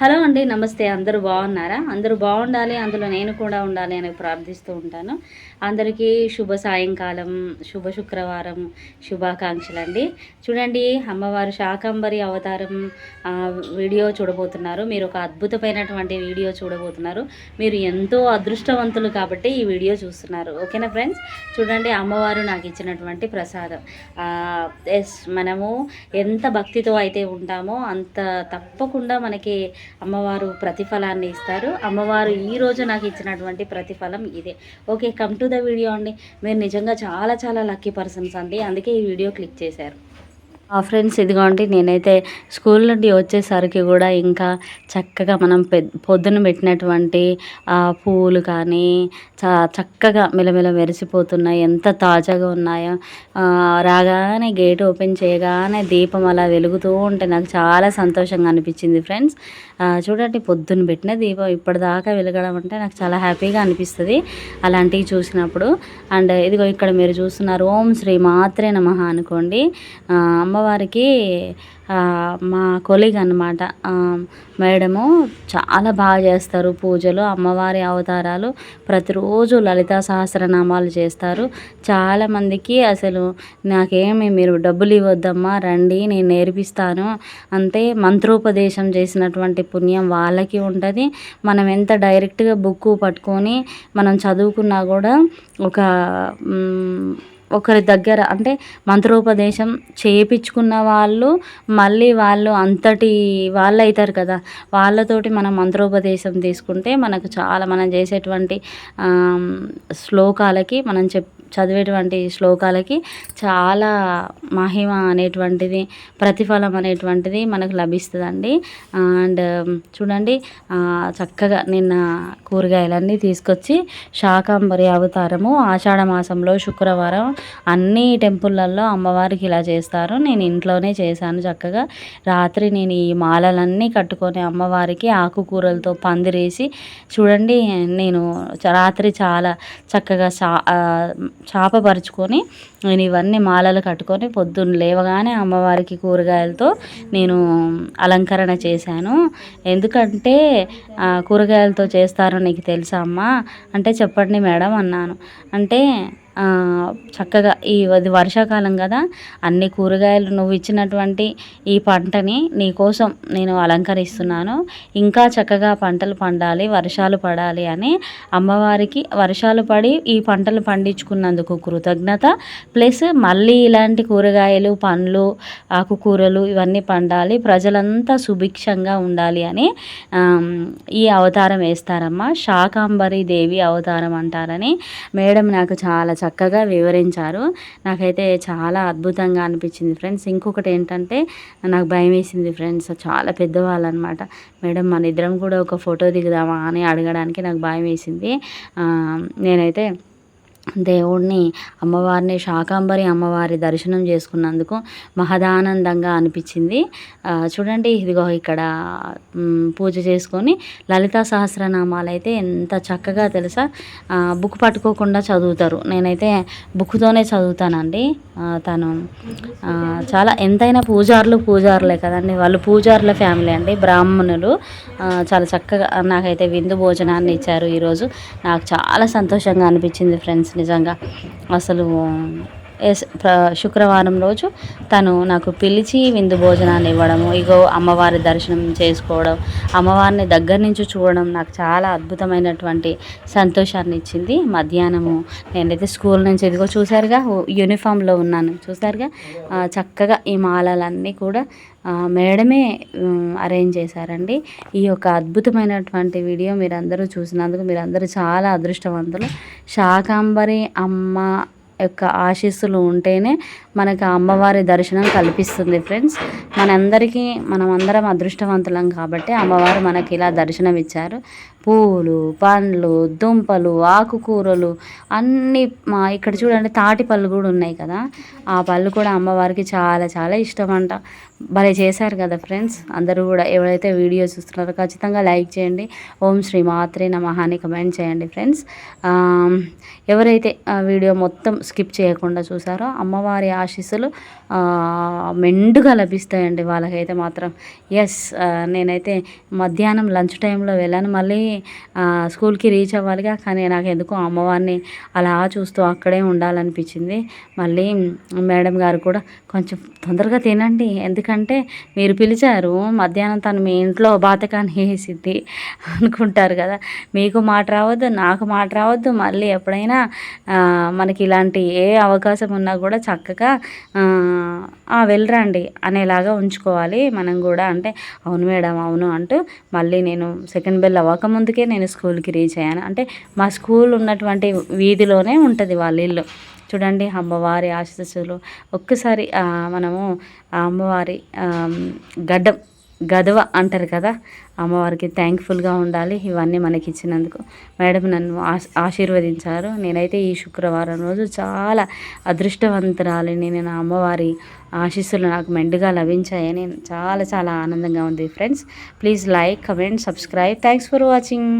Hello అండి నమస్తే. అందరూ బాగున్నారా? అందరూ బాగుండాలి అందులో నేను కూడా ఉండాలి అని ప్రార్థిస్తూ ఉంటాను. అందరికీ శుభ సాయంకాలం శుభ శుక్రవారం శుభాకాంక్షలు అండి చూడండి అమ్మవారు శాకంబరి అవతారం వీడియో చూడబోతున్నారు. మీరు ఒక అద్భుతమైనటువంటి వీడియో చూడబోతున్నారు. మీరు ఎంతో అదృష్టవంతులు కాబట్టి ఈ వీడియో చూస్తున్నారు. ఓకేనా ఫ్రెండ్స్? చూడండి అమ్మవారు నాకు ఇచ్చినటువంటి ప్రసాదం. ఎస్ మనము ఎంత భక్తితో అయితే ఉంటామో అంత తప్పకుండా మనకి అమ్మవారు ప్రతిఫలాన్ని ఇస్తారు. అమ్మవారు ఈ రోజు నాకు ఇచ్చినటువంటి ప్రతిఫలం ఇదే. Okay come to the video అండి. మీరు నిజంగా చాలా చాలా లక్కీ పర్సన్స్ అండి. అందుకే ఈ వీడియో క్లిక్ చేశారు. ఫ్రెండ్స్ ఇదిగోండి నేనైతే స్కూల్ నుండి వచ్చేసరికి కూడా ఇంకా చక్కగా మనం పెద్ద పొద్దున పెట్టినటువంటి ఆ పువ్వులు కానీ చా చక్కగా మెలమెల మెరిసిపోతున్నాయి. ఎంత తాజాగా ఉన్నాయో. రాగానే గేట్ ఓపెన్ చేయగానే దీపం అలా వెలుగుతూ ఉంటే నాకు చాలా సంతోషంగా అనిపించింది ఫ్రెండ్స్. చూడండి పొద్దున్న పెట్టిన దీపం ఇప్పటిదాకా వెలగడం అంటే నాకు చాలా హ్యాపీగా అనిపిస్తుంది. అలాంటివి చూసినప్పుడు. అండ్ ఇదిగో ఇక్కడ మీరు చూస్తున్నారు ఓం శ్రీ మాత్రే నమ అనుకోండి. అమ్మ అమ్మవారికి మా కొలీగ్ అనమాట మేడము చాలా బాగా చేస్తారు పూజలు అమ్మవారి అవతారాలు. ప్రతిరోజు లలితా సహస్రనామాలు చేస్తారు. చాలామందికి అసలు నాకేమి మీరు డబ్బులు ఇవ్వద్దమ్మా రండి నేను నేర్పిస్తాను అంతే మంత్రోపదేశం చేసినటువంటి పుణ్యం వాళ్ళకి ఉంటుంది. మనం ఎంత డైరెక్ట్గా బుక్ పట్టుకొని మనం చదువుకున్నా కూడా ఒక ఒకరి దగ్గర అంటే మంత్రోపదేశం చేయించుకున్న వాళ్ళు మళ్ళీ వాళ్ళు అంతటి వాళ్ళు అవుతారు కదా. వాళ్ళతోటి మనం మంత్రోపదేశం తీసుకుంటే మనకు చాలా మనం చేసేటువంటి శ్లోకాలకి మనం చెప్ చదివేటువంటి శ్లోకాలకి చాలా మహిమ అనేటువంటిది ప్రతిఫలం అనేటువంటిది మనకు లభిస్తుందండి. అండ్ చూడండి చక్కగా నిన్న కూరగాయలన్నీ తీసుకొచ్చి శాకాంబరి అవతారము ఆషాఢ మాసంలో శుక్రవారం అన్ని టెంపుల్లలో అమ్మవారికి ఇలా చేస్తారు. నేను ఇంట్లోనే చేశాను చక్కగా. రాత్రి నేను ఈ మాలలన్నీ కట్టుకొని అమ్మవారికి ఆకుకూరలతో పందిరేసి చూడండి నేను రాత్రి చాలా చక్కగా సా చాపపరుచుకొని నేను ఇవన్నీ మాలలు కట్టుకొని పొద్దున్న లేవగానే అమ్మవారికి కూరగాయలతో నేను అలంకరణ చేశాను. ఎందుకంటే కూరగాయలతో చేస్తారో నీకు తెలుసా అమ్మా? అంటే చెప్పండి మేడం అన్నాను. అంటే చక్కగా ఈ అది వర్షాకాలం కదా అన్ని కూరగాయలు నువ్వు ఇచ్చినటువంటి ఈ పంటని నీకోసం నేను అలంకరిస్తున్నాను. ఇంకా చక్కగా పంటలు పండాలి వర్షాలు పడాలి అని అమ్మవారికి వర్షాలు పడి ఈ పంటలు పండించుకున్నందుకు కృతజ్ఞత. ప్లస్ మళ్ళీ ఇలాంటి కూరగాయలు పండ్లు ఆకుకూరలు ఇవన్నీ పండాలి ప్రజలంతా సుభిక్షంగా ఉండాలి అని ఈ అవతారం వేస్తారమ్మ. శాకాంబరి దేవి అవతారం అంటారని మేడం నాకు చాలా చక్కగా వివరించారు. నాకైతే చాలా అద్భుతంగా అనిపించింది ఫ్రెండ్స్. ఇంకొకటి ఏంటంటే నాకు భయం వేసింది ఫ్రెండ్స్. చాలా పెద్దవాళ్ళు అనమాట మేడం మన ఇద్దరం కూడా ఒక ఫోటో దిగుదామా అని అడగడానికి నాకు భయం వేసింది. నేనైతే దేవుడిని అమ్మవారిని శాకాంబరి అమ్మవారి దర్శనం చేసుకున్నందుకు మహదానందంగా అనిపించింది. చూడండి ఇదిగో ఇక్కడ పూజ చేసుకొని లలితా సహస్రనామాలు అయితే ఎంత చక్కగా తెలుసా? బుక్ పట్టుకోకుండా చదువుతారు. నేనైతే బుక్తోనే చదువుతానండి. తను చాలా ఎంతైనా పూజారులు పూజారులే కదండి. వాళ్ళు పూజారుల ఫ్యామిలీ అండి బ్రాహ్మణులు. చాలా చక్కగా నాకైతే విందు భోజనాన్ని ఇచ్చారు ఈరోజు. నాకు చాలా సంతోషంగా అనిపించింది ఫ్రెండ్స్ నిజంగా. అసలు శుక్రవారం రోజు తను నాకు పిలిచి విందు భోజనాన్ని ఇవ్వడము ఇగో అమ్మవారి దర్శనం చేసుకోవడం అమ్మవారిని దగ్గర నుంచి చూడడం నాకు చాలా అద్భుతమైనటువంటి సంతోషాన్ని ఇచ్చింది. మధ్యాహ్నము నేనైతే స్కూల్ నుంచి ఇదిగో చూసారుగా యూనిఫామ్లో ఉన్నాను. చూసారుగా చక్కగా ఈ మాలలన్నీ కూడా మేడమే అరేంజ్ చేశారండి. ఈ యొక్క అద్భుతమైనటువంటి వీడియో మీరందరూ చూసినందుకు మీరందరూ చాలా అదృష్టవంతులు. శాకాంబరి అమ్మ యొక్క ఆశీస్సులు ఉంటేనే మనకు అమ్మవారి దర్శనం కల్పిస్తుంది ఫ్రెండ్స్. మనందరికీ మనం అందరం అదృష్టవంతులం కాబట్టి అమ్మవారు మనకి ఇలా దర్శనం ఇచ్చారు పూలు పండ్లు దుంపలు ఆకుకూరలు అన్నీ మా ఇక్కడ చూడండి తాటి పళ్ళు కూడా ఉన్నాయి కదా. ఆ పళ్ళు కూడా అమ్మవారికి చాలా చాలా ఇష్టం అంట భలే చేశారు కదా ఫ్రెండ్స్. అందరూ కూడా ఎవరైతే వీడియో చూస్తున్నారో ఖచ్చితంగా లైక్ చేయండి. ఓం శ్రీ మాత్రే నమః అని కమెంట్ చేయండి ఫ్రెండ్స్. ఎవరైతే వీడియో మొత్తం స్కిప్ చేయకుండా చూసారో అమ్మవారి ఆశీస్సులు మెండుగా లభిస్తాయండి వాళ్ళకైతే మాత్రం. ఎస్ నేనైతే మధ్యాహ్నం లంచ్ టైంలో వెళ్ళాను. మళ్ళీ స్కూల్కి రీచ్ అవ్వాలిగా కానీ నాకు ఎందుకో అమ్మవారిని అలా చూస్తూ అక్కడే ఉండాలనిపించింది. మళ్ళీ మేడం గారు కూడా కొంచెం తొందరగా తినండి. ఎందుకు ఎందుకంటే మీరు పిలిచారు మధ్యాహ్నం తను మీ ఇంట్లో బాతకాన్ని వేసిద్ది అనుకుంటారు కదా. మీకు మాట రావద్దు నాకు మాట రావద్దు మళ్ళీ ఎప్పుడైనా మనకి ఇలాంటి ఏ అవకాశం ఉన్నా కూడా చక్కగా వెళ్ళరండి అనేలాగా ఉంచుకోవాలి మనం కూడా. అంటే అవును మేడం అవును అంటూ మళ్ళీ నేను సెకండ్ బెల్ అవ్వకముందుకే నేను స్కూల్కి రీచ్ అయ్యాను. అంటే మా స్కూల్ ఉన్నటువంటి వీధిలోనే ఉంటుంది వాళ్ళ ఇల్లు. చూడండి అమ్మవారి ఆశీస్సులు. ఒక్కసారి మనము ఆ అమ్మవారి గడ్డం గదవ అంటారు కదా అమ్మవారికి థ్యాంక్ఫుల్గా ఉండాలి. ఇవన్నీ మనకి ఇచ్చినందుకు మేడం నన్ను ఆశ ఆశీర్వదించారు. నేనైతే ఈ శుక్రవారం రోజు చాలా అదృష్టవంతురాలిని నేను అమ్మవారి ఆశీస్సులు నాకు మెండుగా లభించాయని చాలా చాలా ఆనందంగా ఉంది. Friends please like comment subscribe. Thanks for watching.